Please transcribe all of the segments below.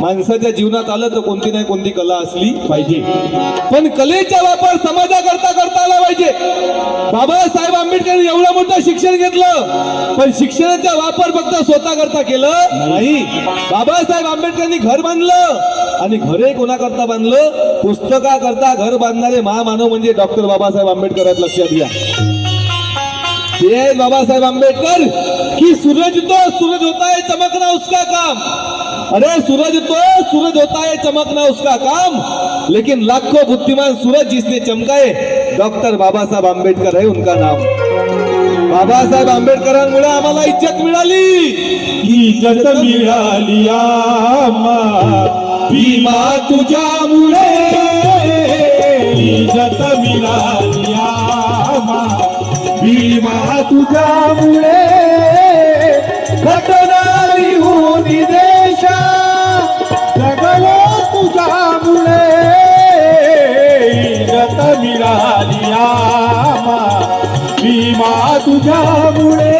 माणसाच्या जीवनात आलं तर कोणती नाही कोणती कला असली पाहिजे. पण कलेचा वापर समाजाकरता करता आला पाहिजे. बाबासाहेब आंबेडकर एवढं मोठं शिक्षण घेतलं पण शिक्षणाचा वापर फक्त स्वतः करता केलं नाही. बाबासाहेब आंबेडकरांनी घर बांधलं आणि घरे कोणाकरता बांधलं? पुस्तका करता घर बांधणारे महामानव म्हणजे डॉक्टर बाबासाहेब आंबेडकर आहेत लक्षात घ्या. ये बाबासाहेब आंबेडकर की सूरज तो सूरज होता है चमकना उसका काम. अरे सूरज तो सूरज होता है चमकना उसका काम. लेकिन लाखों बुद्धिमान सूरज जिसने चमकाए डॉक्टर बाबासाहेब आंबेडकर है उनका नाम. बाबासाहेब आंबेडकरांमुळे आम्हाला इज्जत मिळाली. इज्जत मिळाली आम्हा. भीमा तुझ्यामुळे. तुझ्यामुळे घटना लिहून देशा. जगलो तुझ्यामुळे इज्जत मिळाली आमा भीमा तुझ्यामुळे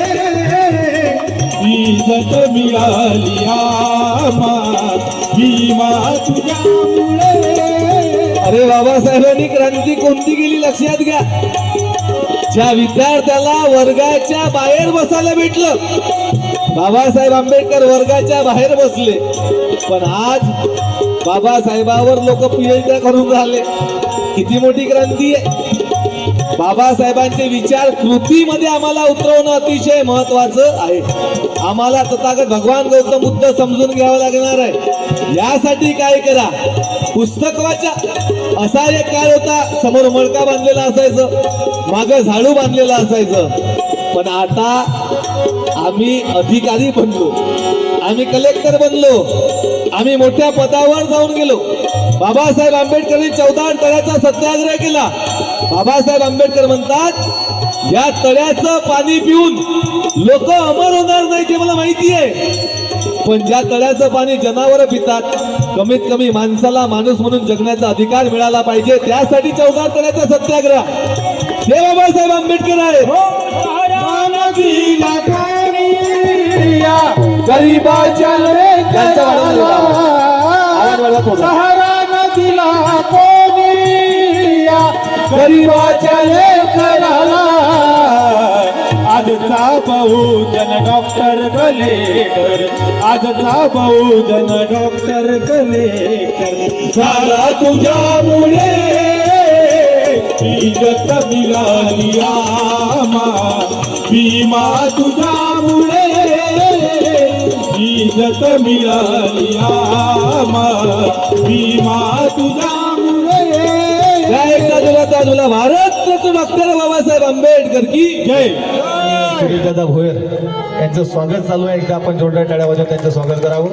इज्जत मिळाली आमा भीमा तुझ्यामुळे. अरे बाबासाहेबांनी क्रांती कोणती केली? लक्षात घ्या. ज्या विद्यार्थ्याला वर्गाच्या बाहेर बसायला भेटलं बाबासाहेब आंबेडकर वर्गाच्या बाहेर बसले. पण आज बाबासाहेबावर लोक पीएचडी करून राहिले. किती मोठी क्रांती आहे. बाबासाहेबांचे विचार कृतीमध्ये आम्हाला उतरवणं अतिशय महत्वाचं आहे. आम्हाला तथागत भगवान गौतम बुद्ध समजून घ्यावं लागणार आहे. यासाठी काय करा? पुस्तक वाचा असा एक काळ होता समोर मळका बांधलेला असायचं माग झाडू बांधलेलं असायचं. पण आता आम्ही अधिकारी बनलो आम्ही कलेक्टर बनलो आम्ही मोठ्या पदावर जाऊन गेलो. बाबासाहेब आंबेडकरांनी चौदा तळ्याचा सत्याग्रह केला. बाबासाहेब आंबेडकर म्हणतात या तळ्याचं पाणी पिऊन लोक अमर होणार नाही ते मला माहिती आहे पण ज्या तळ्याचं पाणी जनावर पितात कमीत कमी माणसाला माणूस म्हणून जगण्याचा अधिकार मिळाला पाहिजे त्यासाठी चौदा तळ्याचा सत्याग्रह. हे बाबासाहेब आंबेडकर आहे नदीला गरीबाच्या त्यांचा आजचा बहुजन डॉक्टर कलेकर. आजचा बहुजन डॉक्टर कलेकर. झाला तुझ्यामुळे. इज्जत मिळाली आमा भीमा तुझ्यामुळे. इज्जत मिळाली आमा भीमा तुझ्यामुळे. काय एकदा तुला भारत डॉक्टर बाबासाहेब आंबेडकर की जय. सुनीलदादा भोयर यांचं स्वागत चालू आहे. एकदा आपण जोरदार टाळ्या वाजवून त्यांचं स्वागत करावं.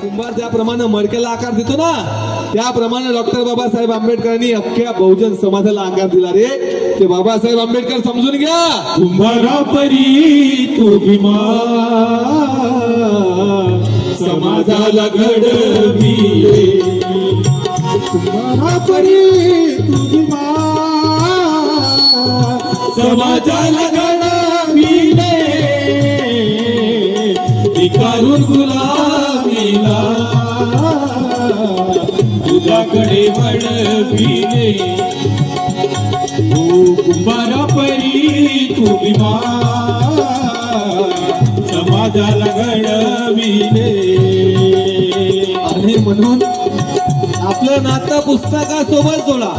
कुंभार ज्याप्रमाणे मडक्याला आकार देतो ना त्याप्रमाणे डॉक्टर बाबासाहेब आंबेडकरांनी अख्ख्या बहुजन समाजाला आकार दिला रे. ते बाबासाहेब आंबेडकर समजून घ्या. कुंभारा परी तू भीमा. समाजाला घडविले. कुंभारा परी तुझी समाजाला घडविले विकारून गुलामीला। तुझ्याकडे वडविले हो तू कुंभारा परी तू भीमा समाजाला घडविले आणि म्हणून आपलं नातं पुस्तकासोबत जोडा.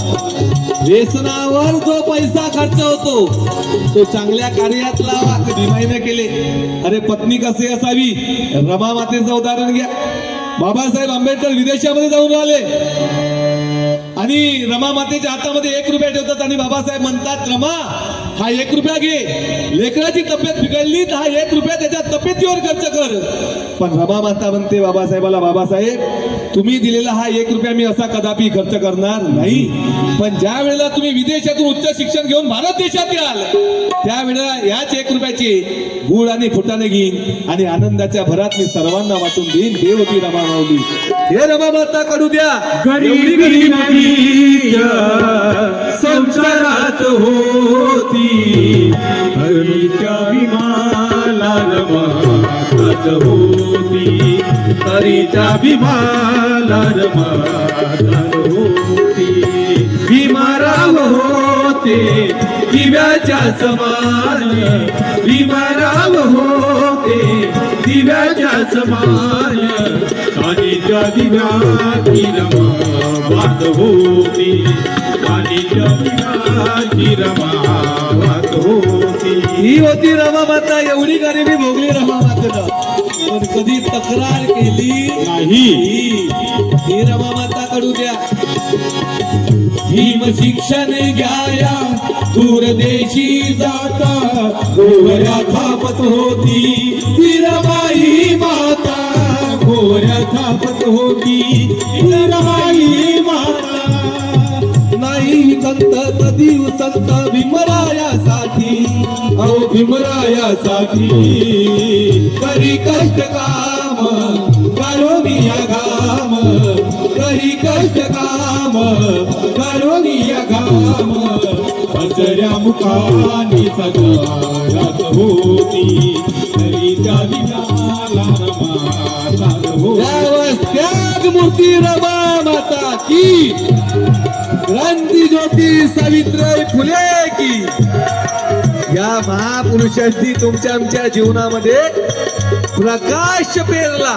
व्यसनावर जो पैसा खर्च होतो तो चांगल्या कार्यात लावा भीमाईने केले. अरे पत्नी कसे असावी? रमा मातेचं उदाहरण घ्या. बाबासाहेब आंबेडकर विदेशामध्ये जाऊन राहिले आणि रमा मातेच्या हातामध्ये एक रुपया ठेवतात आणि बाबासाहेब म्हणतात रमा हा एक रुपया घे. लेकराची तब्येत बिघडली तर हा एक रुपया त्याच्या तब्येतीवर खर्च कर. पण रमा माता म्हणते बाबासाहेबाला बाबासाहेब तुम्ही दिलेला हा एक रुपया मी असा कदापि खर्च करणार नाही. पण ज्या वेळेला तुम्ही विदेशातून उच्च शिक्षण घेऊन भारत देशात याल त्यावेळेला याच एक रुपयाची गुळ आणि फुटाने घेईन आणि आनंदाच्या भरात मी सर्वांना वाटून देईन. देव ती रमा माऊली. हे रमा माता कडू द्या. संसारात होती. हरी त्या विमाला रमात होती. हरीच्या भीमाला रमा होती. भीमाराव होते दिव्याच्या समान. भीमाराव होते दिव्याच्या समान. कानीच्या दिव्याची रमा वात होती. कानीच्या दिव्याची रमा वात होती. ही होती रमा माता. एवढी गरिबी भोगली रमा मातेला. पण कधी तक्रार केली? नाही. ही रमा माता कडू द्या. भीम शिक्षण घ्याया दूरदेशी जाता. गोऱ्या थापत होती हिरबाई माता. गोऱ्या थापत होती हिरबाई माता. नाही संत कधी संत भीमरायासाठी अहो भीमरायासाठी करी कष्ट काम कालोनिया घाम करी कष्ट काम कालोनिया घाम. हसऱ्या मुखानी सगळ्यात होती तरी त्या दिनाला त्याग मूर्ती रमा माता की क्रांती ज्योती सावित्रीबाई फुले की या महापुरुषांनी तुमच्या आमच्या जीवनामध्ये प्रकाश पेरला.